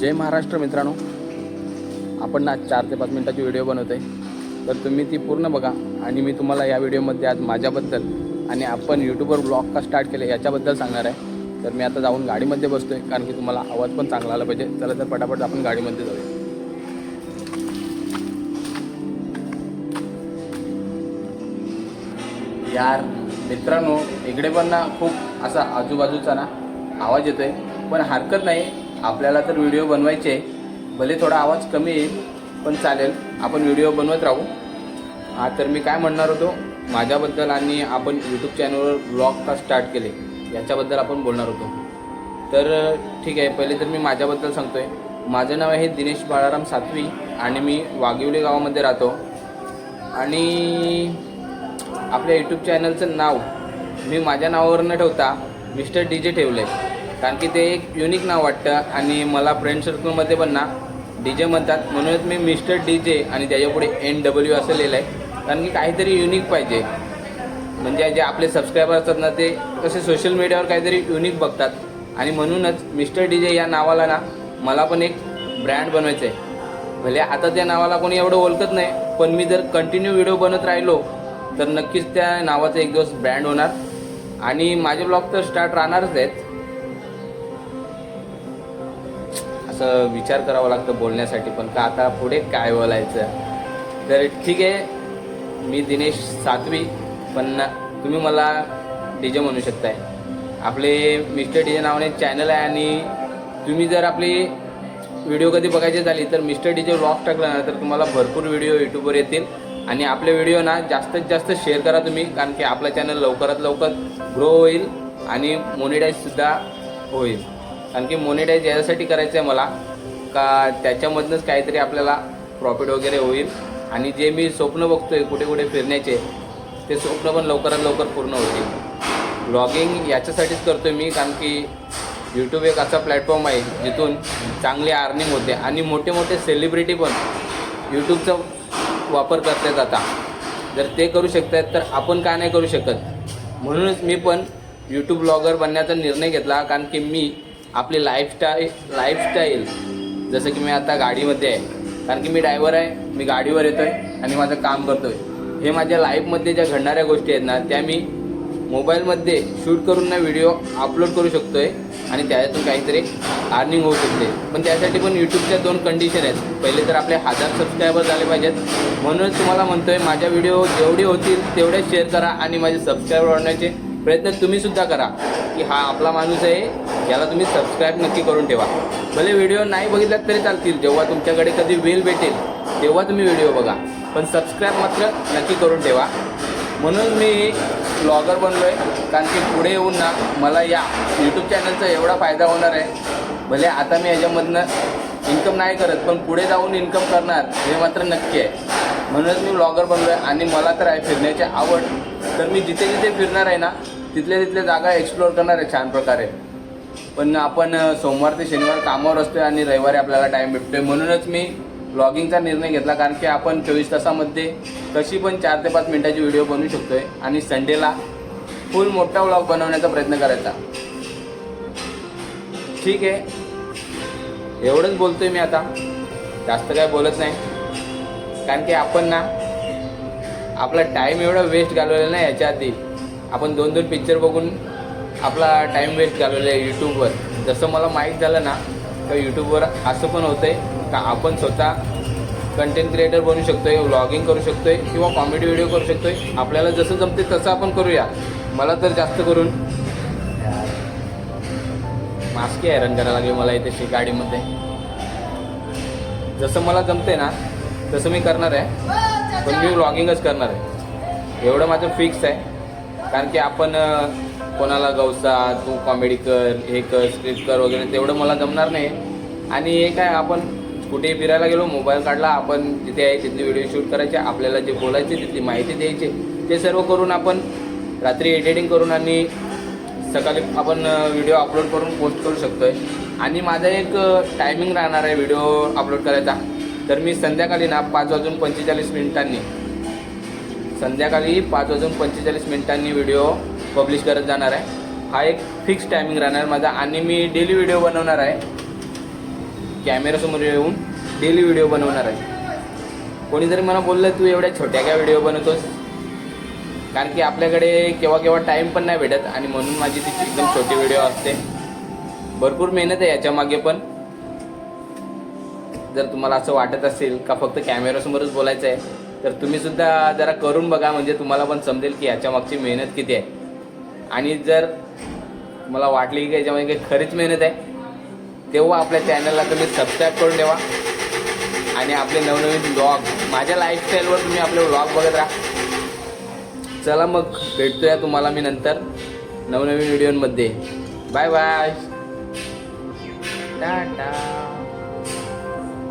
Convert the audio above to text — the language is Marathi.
जय महाराष्ट्र मित्रांनो. आपण ना चार ते पाच मिनिटाची व्हिडिओ बनवतो आहे तर तुम्ही ती पूर्ण बघा आणि मी तुम्हाला या व्हिडिओमध्ये आज माझ्याबद्दल आणि आपण यूट्यूबवर ब्लॉग का स्टार्ट केले याच्याबद्दल सांगणार आहे. तर मी आता जाऊन गाडीमध्ये बसतो आहे कारण की तुम्हाला आवाज पण चांगला आला पाहिजे. चला तर पटापट आपण गाडीमध्ये जाऊया. यार मित्रांनो इकडे पण ना खूप असा आजूबाजूचा ना आवाज येतोय. पण हरकत नाही. आपल्याला तर व्हिडिओ बनवायचे आहे. भले थोडा आवाज कमी येईल पण चालेल. आपण व्हिडिओ बनवत राहू. हा तर मी काय म्हणणार होतो? माझ्याबद्दल आणि आपण यूट्यूब चॅनलवर ब्लॉग का स्टार्ट केले याच्याबद्दल आपण बोलणार होतो. तर ठीक आहे पहिले तर मी माझ्याबद्दल सांगतोय. माझं नाव आहे दिनेश बाळाराम सातवी आणि मी वाघिवले गावामध्ये राहतो. आणि आपल्या यूट्यूब चॅनलचं नाव मी माझ्या नावावर न ठेवता मिस्टर डी जे ठेवलं आहे कारण की ते एक युनिक नाव वाटतं आणि मला फ्रेंड सर्कलमध्ये पण ना डी जे म्हणतात. म्हणूनच मी मिस्टर डी जे आणि त्याच्यापुढे एन डब्ल्यू असं लिहिलं आहे. कारण की काहीतरी युनिक पाहिजे. म्हणजे जे आपले सबस्क्रायबर असतात ना ते कसे सोशल मीडियावर काहीतरी युनिक बघतात. आणि म्हणूनच मिस्टर डी जे या नावाला ना मला पण एक ब्रँड बनवायचं आहे भले आता त्या नावाला कोणी एवढं ओळखत नाही पण मी जर कंटिन्यू व्हिडिओ बनत राहिलो तर नक्कीच त्या नावाचा एक दिवस ब्रँड होणार. आणि माझे ब्लॉग तर स्टार्ट राहणारच आहेत. असं विचार करावा लागतं बोलण्यासाठी पण का आता पुढे काय बोलायचं? तर ठीक आहे मी दिनेश सातवी पण तुम्ही मला डी जे म्हणू शकताय. आपले मिस्टर डी जे नावाने चॅनल आहे आणि तुम्ही जर आपली व्हिडिओ कधी बघायची झाली तर मिस्टर डी जे व्लॉग टाकला ना तर तुम्हाला भरपूर व्हिडिओ यूट्यूबवर येतील. आणि आपले व्हिडिओ ना जास्तीत जास्त शेअर करा तुम्ही कारण की आपलं चॅनल लवकरात लवकर ग्रो होईल आणि मोनिटाईजसुद्धा होईल. कारण की मोनिटाईज यासाठी करायचं आहे मला का त्याच्यामधनंच काहीतरी आपल्याला प्रॉफिट वगैरे होईल. आणि जे मी स्वप्न बघतोय कुठे कुठे फिरण्याचे ते स्वप्न पण लवकरात लवकर पूर्ण होतील. ब्लॉगिंग याच्यासाठीच करतोय मी कारण की यूट्यूब एक असा प्लॅटफॉर्म आहे जिथून चांगली अर्निंग होते. आणि मोठे मोठे सेलिब्रिटी पण यूट्यूबचा वापर करतात आता. जर ते करू शकतात तर आपण का नाही करू शकत? म्हणूनच मी पण यूट्यूब ब्लॉगर बनण्याचा निर्णय घेतला कारण की मी आपली लाईफस्टाईल लाईफस्टाईल जसं की मी आता गाडीमध्ये आहे. कारण की मी ड्रायव्हर आहे मी गाडीवर येतो आहे आणि माझं काम करतो आहे हे माझ्या लाईफमध्ये ज्या घडणाऱ्या गोष्टी आहेत ना त्या मी मोबाईलमध्ये शूट करून ना व्हिडिओ अपलोड करू शकतो आहे आणि त्याच्यातून काहीतरी अर्निंग होऊ शकते. पण त्यासाठी पण यूट्यूबच्या दोन कंडिशन आहेत. पहिले तर आपले हजार सबस्क्रायबर झाले पाहिजेत. म्हणूनच तुम्हाला म्हणतो आहे माझ्या व्हिडिओ जेवढे होतील तेवढे शेअर करा आणि माझे सबस्क्रायबर वाढण्याचे प्रयत्न तुम्ही सुद्धा करा की हा आपला माणूस आहे याला तुम्ही सबस्क्राईब नक्की करून ठेवा. भले व्हिडिओ नाही बघितलात तरी चालतील जेव्हा तुमच्याकडे कधी वेल भेटेल तेव्हा तुम्ही व्हिडिओ बघा. पण सबस्क्राईब मात्र नक्की करून ठेवा. म्हणून मी ब्लॉगर बनलो आहे कारण की पुढे येऊन ना मला या यूट्यूब चॅनलचा एवढा फायदा होणार आहे. भले आता मी याच्यामधनं इन्कम नाही करत पण पुढे जाऊन इन्कम करणार हे मात्र नक्की आहे. म्हणूनच मी ब्लॉगर बनलो आहे आणि मला तर आहे फिरण्याची आवड. तर मी जिथे जिथे फिरणार आहे ना तिथल्या तिथल्या जागा एक्सप्लोअर करणार आहे छान प्रकारे. पण आपण सोमवार ते शनिवार कामावर असतोय आणि रविवारी आपल्याला टाईम भेटतोय. म्हणूनच मी ब्लॉगिंगचा निर्णय घेतला. कारण की आपण चोवीस तासामध्ये कशी पण चार ते पाच मिनिटाची व्हिडिओ बनवू शकतोय आणि संडेला फुल मोठा व्लॉग बनवण्याचा प्रयत्न करायचा. ठीक आहे. एवढंच बोलतोय मी आता. जास्त काय बोलत नाही. कारण की आपण ना आपला टाईम एवढा वेस्ट घालवलेला नाही याच्या आधी. आपण दोन दोन पिक्चर बघून आपला टाईम वेस्ट घालवला आहे यूट्यूबवर जसं मला माहीत झालं ना तर यूट्यूबवर असं पण होतं आहे का आपण स्वतः कंटेंट क्रिएटर बनू आहे व्लॉगिंग करू शकतो आहे किंवा कॉमेडी व्हिडिओ करू शकतो आहे आपल्याला जसं जमते तसं आपण करूया. मला तर जास्त करून मास्की हैराण करायला लागेल मला इथे गाडीमध्ये. जसं मला जमते ना तसं मी करणार आहे. पण मी व्लॉगिंगच करणार आहे. एवढं माझं फिक्स आहे. कारण की आपण कोणाला गवसा तू कॉमेडी कर हे कर स्क्रिप्ट कर वगैरे तेवढं मला जमणार नाही. आणि हे काय आपण कुठे फिरायला गेलो मोबाईल काढला आपण तिथे आहे तिथली व्हिडिओ शूट करायचे आपल्याला जे बोलायचे तिथली माहिती द्यायची. ते सर्व करून आपण रात्री एडिटिंग करून आणि सकाळी आपण व्हिडिओ अपलोड करून पोस्ट करू शकतो आहे आणि माझा एक टायमिंग राहणार आहे व्हिडिओ अपलोड करायचा. तर मी संध्याकाळी ना पाच वाजून पंचेचाळीस मिनिटांनी संध्याकाळी पाच वाजून पंचेचाळीस मिनिटांनी व्हिडिओ पब्लिश करत जाणार आहे. हा एक फिक्स टायमिंग राहणार माझा आणि मी डेली व्हिडिओ बनवणार आहे. कॅमेरासमोर येऊन डेली व्हिडिओ बनवणार आहे. कोणी जरी मला बोललं तू एवढ्या छोट्या काय व्हिडिओ बनवतोस? कारण की आपल्याकडे केव्हा केव्हा टाईम पण नाही भेटत आणि म्हणून माझी ती एकदम छोटी व्हिडिओ असते. भरपूर मेहनत आहे याच्या मागे पण. जर तुम्हाला असं वाटत असेल का फक्त कॅमेरासमोरच बोलायचं आहे तर तुम्ही सुद्धा जरा करून बघा म्हणजे तुम्हाला पण समजेल की याच्या मागची मेहनत किती आहे. आणि जर मला वाटली की याच्यामध्ये काही खरीच मेहनत आहे तेव्हा आपल्या चॅनलला तुम्ही सबस्क्राईब करून ठेवा. आणि आपले नवनवीन ब्लॉग माझ्या लाईफस्टाईलवर तुम्ही आपले ब्लॉग बघत राहा. चला मग भेटतोया तुम्हाला मी नंतर नवनवीन व्हिडिओमध्ये बाय बाय टाटा.